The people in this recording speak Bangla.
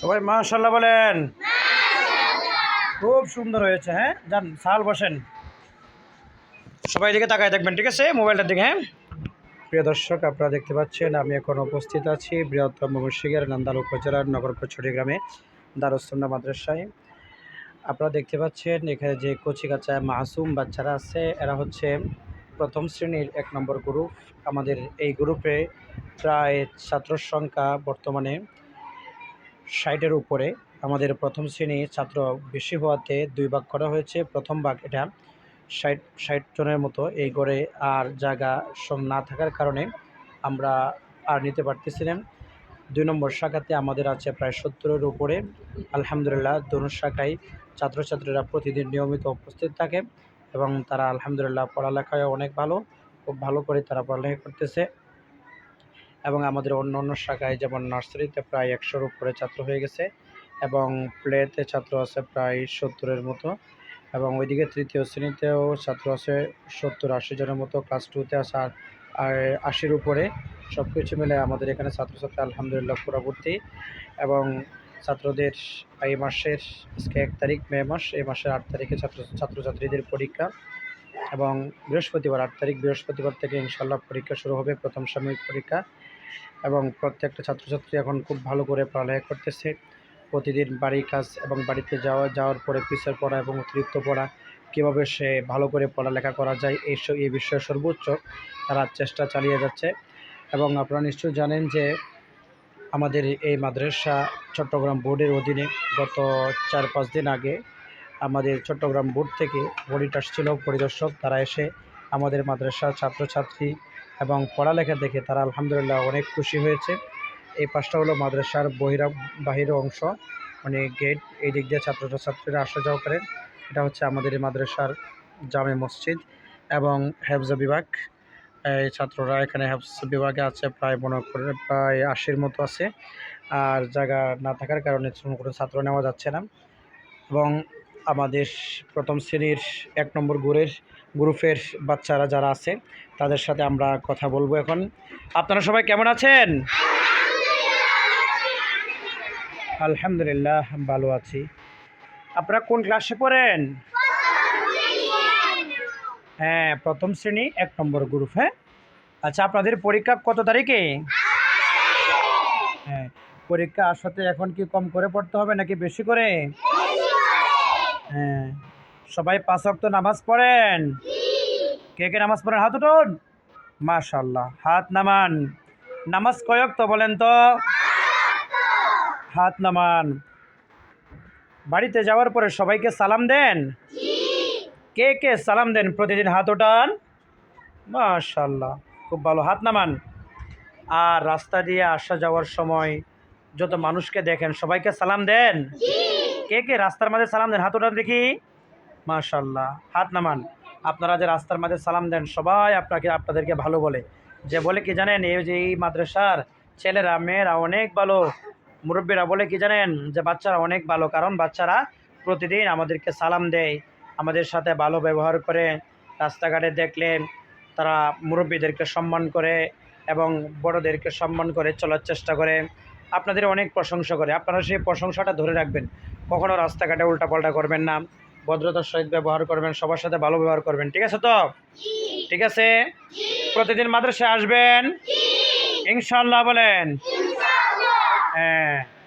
সবাই মাশাল্লাহ বলেন। খুব সুন্দর হয়েছে হ্যাঁ? যান সাল বসেন। সবাই দিকে তাকায় দেখবেন, ঠিক আছে? মোবাইলটার দিকে হ্যাঁ? প্রিয় দর্শক, আপনারা দেখতে পাচ্ছেন, আমি এখন উপস্থিত আছি বৃহত্তম মুর্শিগের নান্দাল উপজেলার নগরকচুরি গ্রামে দারুসুন্না মাদ্রাসায়। আপনারা দেখতে পাচ্ছেন, এখানে যে কচিকাচা মাসুম বাচ্চারা আছে, এরা হচ্ছে প্রথম শ্রেণির এক নম্বর গ্রুপ। আমাদের এই গ্রুপে প্রায় ছাত্র সংখ্যা বর্তমানে ষাটের উপরে আমাদের প্রথম শ্রেণি ছাত্র বেশি হওয়াতে দুই ভাগ করা হয়েছে। প্রথম ভাগ এটা ষাট ষাট জনের মতো এই গড়ে আর জায়গা সম না থাকার কারণে আমরা আর নিতে পারতেছিলাম দুই নম্বর শাখাতে আমাদের আছে প্রায় সত্তরের উপরে। আলহামদুলিল্লাহ দোনো শাখায় ছাত্রছাত্রীরা প্রতিদিন নিয়মিত উপস্থিত থাকে এবং তারা আলহামদুলিল্লাহ পড়ালেখায় অনেক ভালো, খুব ভালো করে তারা পড়ালেখা করতেছে। এবং আমাদের অন্য অন্য শাখায় যেমন নার্সারিতে প্রায় একশোর উপরে ছাত্র হয়ে গেছে এবং প্লেতে ছাত্র আছে প্রায় সত্তরের মতো এবং ওইদিকে তৃতীয় শ্রেণীতেও ছাত্র আছে সত্তর আশি জনের মতো ক্লাস টুতে আছে আর আশির উপরে সব কিছু মিলে আমাদের এখানে ছাত্রছাত্রী আলহামদুলিল্লাহ পুরোভর্তি এবং ছাত্রদের এই মাসের, আজকে এক তারিখ, মে মাস, এই মাসের আট তারিখে ছাত্র, ছাত্রছাত্রীদের পরীক্ষা এবং বৃহস্পতিবার, আট তারিখ বৃহস্পতিবার থেকে ইনশাল্লাহ পরীক্ষা শুরু হবে, প্রথম সাময়িক পরীক্ষা। এবং প্রত্যেকটা ছাত্রছাত্রী এখন খুব ভালো করে পড়ালেখা করতেছে। প্রতিদিন বাড়ির কাজ এবং বাড়িতে যাওয়া, যাওয়ার পরে পিসের পড়া এবং অতিরিক্ত পড়া, কীভাবে সে ভালো করে পড়ালেখা করা যায়, এই এই বিষয়ে সর্বোচ্চ তারা চেষ্টা চালিয়ে যাচ্ছে। এবং আপনারা নিশ্চয়ই জানেন যে আমাদের এই মাদ্রাসা চট্টগ্রাম বোর্ডের অধীনে গত চার পাঁচ দিন আগে আমাদের চট্টগ্রাম বোর্ড থেকে অডিট আসছিল পরিদর্শক। তারা এসে আমাদের মাদ্রাসার ছাত্রছাত্রী এবং পড়ালেখা দেখে তারা আলহামদুলিল্লাহ অনেক খুশি হয়েছে। এই পাশটা হলো মাদ্রাসার বহিরা বাহির অংশ মানে গেট এই দিক দিয়ে ছাত্রছাত্রীরা আসা যাওয়া করেন এটা হচ্ছে আমাদের মাদ্রাসার জামে মসজিদ এবং হেফজা বিভাগ। এই ছাত্ররা এখানে হেফজ বিভাগে আছে, প্রায় মনে করে প্রায় আশির মতো আছে। আর জায়গা না থাকার কারণে কোনো ছাত্র নেওয়া যাচ্ছে না। এবং আমাদের প্রথম শ্রেণির এক নম্বর গ্রুপের গ্রুপের বাচ্চারা যারা আছে, তাদের সাথে আমরা কথা বলব এখন। আপনারা সবাই কেমন আছেন? আলহামদুলিল্লাহ, ভালো আছি। আপনারা কোন ক্লাসে পড়েন? হ্যাঁ প্রথম শ্রেণি, এক নম্বর গ্রুপ হ্যাঁ? আচ্ছা আপনাদের পরীক্ষা কত তারিখে? হ্যাঁ পরীক্ষা আসাতে এখন কি কম করে পড়তে হবে নাকি বেশি করে? হ্যাঁ। সবাই পাঁচ ওয়াক্ত নামাজ পড়েন। কে কে নামাজ পড়েন? হাত উঠুন। মাশাল্লাহ হাত নামান। নামাজ কয়ক তো বলেন তো? হাত নামান। বাড়িতে যাওয়ার পরে সবাইকে সালাম দেন? কে কে সালাম দেন প্রতিদিন হাত ওঠান মাশাল্লাহ খুব ভালো, হাত নামান। আর রাস্তা দিয়ে আসা যাওয়ার সময় যত মানুষকে দেখেন সবাইকে সালাম দেন? কে কে রাস্তার মাঝে সালাম দেন? হাত ওঠান দেখি। মাশাল্লাহ হাত নামান। আপনারা যে রাস্তার মাঝে সালাম দেন, সবাই আপনাকে, আপনাদেরকে ভালো বলে। যে বলে কি জানেন, এই যে এই মাদ্রাসার ছেলেরা, মেয়েরা অনেক ভালো। মুরব্বীরা বলে কি জানেন, যে বাচ্চারা অনেক ভালো, কারণ বাচ্চারা প্রতিদিন আমাদেরকে সালাম দেয়, আমাদের সাথে ভালো ব্যবহার করে, রাস্তাঘাটে দেখলে তারা মুরব্বীদেরকে সম্মান করে এবং বড়দেরকে সম্মান করে চলার চেষ্টা করে। আপনাদের অনেক প্রশংসা করে। আপনারা সেই প্রশংসাটা ধরে রাখবেন। কখনও রাস্তাঘাটে উল্টাপাল্টা করবেন না, ভদ্রতার সহিত ব্যবহার করবেন, সবার সাথে ভালো ব্যবহার করবেন, ঠিক আছে তো? ঠিক আছে? প্রতিদিন মাদ্রাসায় আসবেন? ইনশাল্লাহ বলেন। হ্যাঁ।